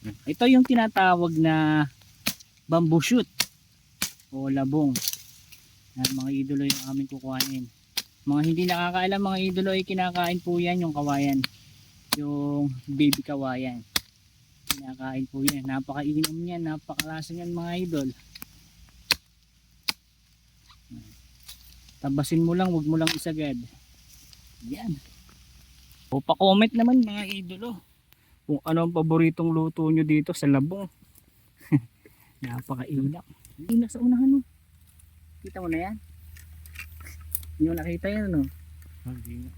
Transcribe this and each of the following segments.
Ito yung tinatawag na bamboo shoot o labong. Yan, mga idolo yung aming kukuhanin. Mga hindi nakakaalam mga idolo ay kinakain po yan yung kawayan. Yung baby kawayan. Kinakain po yan. Napakainom yan. Napakalasa yan mga idol. Tabasin mo lang, wag mo lang isagad. Yan. O pa-comment naman mga idolo. Kung ano ang paboritong luto nyo dito sa labong. Napakainap. Hindi na sa unahan mo. Kita mo na yan? Hindi mo nakita yan ano? Hindi nga.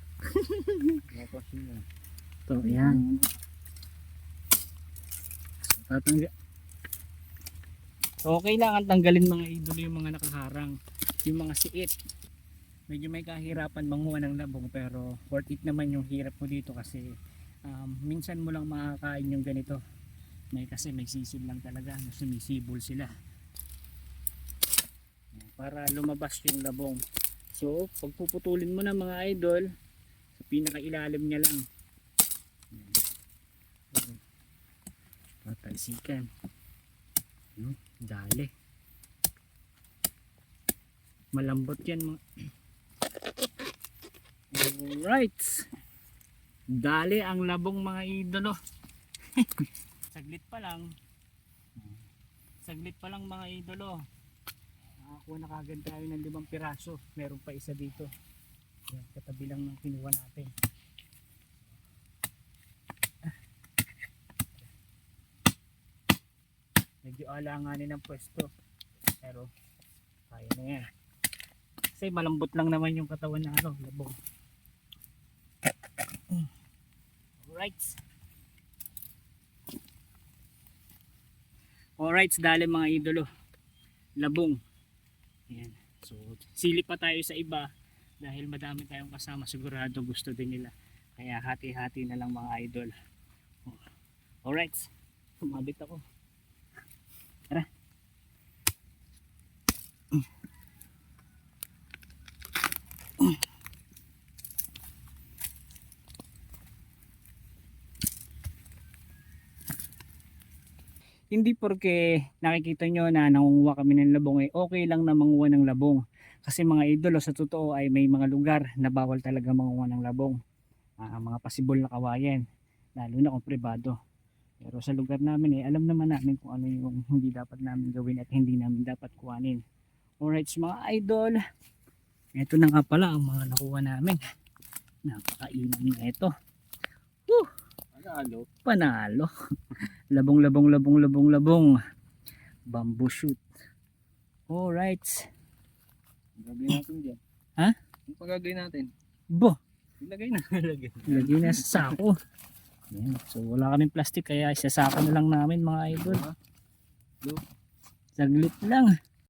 Tapos yun. Ito, yan. Tatangga. So, okay lang ang tanggalin mga idolo yung mga nakaharang. Yung mga siit. Medyo may kahirapan manguha ng labong pero worth it naman yung hirap mo dito kasi um, minsan mo lang makakain yung ganito. May kasi may sisid lang talaga na sumisibol sila. Para lumabas yung labong. So, pagpuputulin mo na mga idol, sa pinakailalim niya lang. Tatalsikan. No, dali. Malambot yan mga. Alright. Dali ang labong mga idolo. Saglit pa lang. Saglit pa lang mga idolo. Nakakuha na kagad tayo ng limang piraso. Meron pa isa dito. Yan, katabi lang ng kinuha natin. medyo alanganin ng pwesto pero kaya na yan kasi malambot lang naman yung katawan na ano labong alright. Alright dali mga idolo. Labong. Yan so silip pa tayo sa iba dahil madami tayong kasama. Sigurado gusto din nila. Kaya hati-hati na lang mga idol. Alright. Sumabit ako hindi porke nakikita nyo na nangunguha kami ng labong eh okay lang na manguha ng labong. Kasi mga idolo sa totoo ay may mga lugar na bawal talaga manguha ng labong. Ah, mga pasibol na kawayan lalo na kung privado pero sa lugar namin eh alam naman namin kung ano yung hindi dapat namin gawin at hindi namin dapat kuhanin. Alright so mga idol ito na nga pala ang mga nakuha namin. Napakainam na ito Panalo. panalo labong labong labong labong labong bamboo shoot alright Gagawin natin dyan. Ha? Ang pagagawin natin. bo Ilagay na. Ilagay. lagay na sa sako Ayan. so wala kaming plastic kaya isasako na lang namin mga idol Look. saglit lang